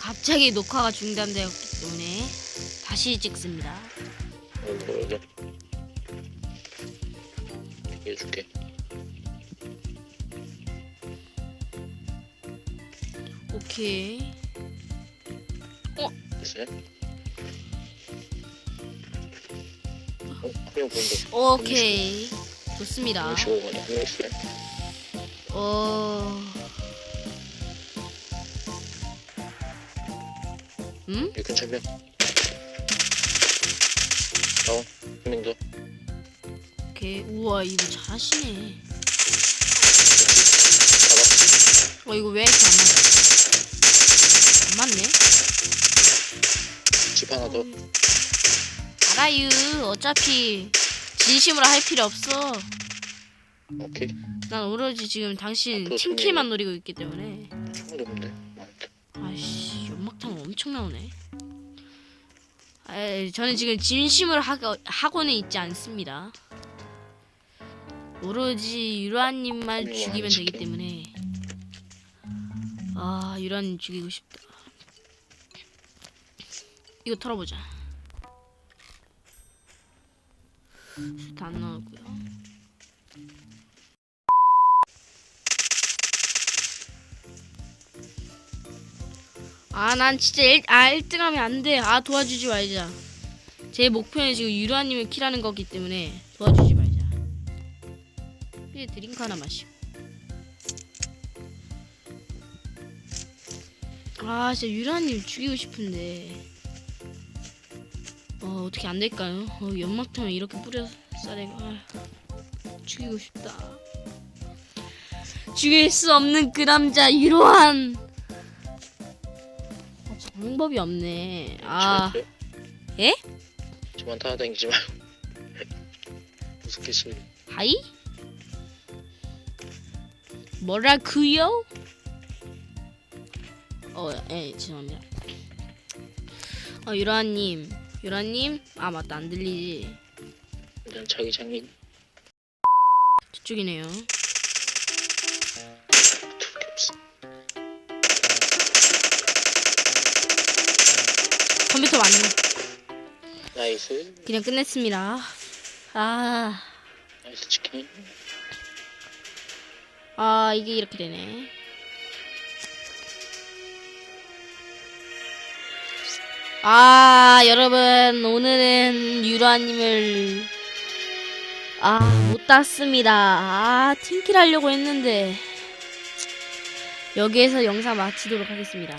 갑자기 녹화가 중단되었기 때문에 다시 찍습니다. 어, 뭐 여기 해줄게. 오케이. 됐어요? 어, 한명 보인다. 오케이. 좋습니다. 있어요? 어. 근처 한 명. 다운. 한명 더. 오케이. 우와, 이거. 잡아. 어, 이거 왜 이렇게 안 맞아? 안 맞네? 집 하나 더. 알아유. 어차피 진심으로 할 필요 없어. 오케이. 난 오로지 지금 당신 또 팀킬만 노리고 있기 때문에. 아이씨, 연막탄 엄청 나오네. 에, 저는 지금 진심으로 하고, 하고는 있지 않습니다. 오로지 유라님만 죽이면 되기. 때문에. 아, 유라님 죽이고 싶다. 이거 털어보자. 수도 안 나오고요. 아, 난 진짜 1, 아, 1등 하면 안 돼. 아, 도와주지 말자. 제 목표는 지금 유라님을 킬하는 거기 때문에 도와주지 말자. 이제 드링크 하나 마시고. 아, 진짜 유라님 죽이고 싶은데. 어, 어떻게 안 될까요? 어, 연막탄을 이렇게 뿌려서 내가 아, 죽이고 싶다. 죽일 수 없는 그 남자 유로한. 아, 방법이 없네. 아, 아. 예? 저만 말고. 무섭게 실. 하이? 뭐라구요? 어, 예, 죄송합니다. 어, 유라님, 유라님, 아 맞다, 안 들리지. 일단 자기 장님. 저쪽이네요. 컴퓨터 맞네. 나이스. 그냥 끝냈습니다. 아, 나이스 치킨. 아 이게 이렇게 되네. 아, 여러분 오늘은 유라님을 아 못 땄습니다. 아 팀킬 하려고 했는데 여기에서 영상 마치도록 하겠습니다.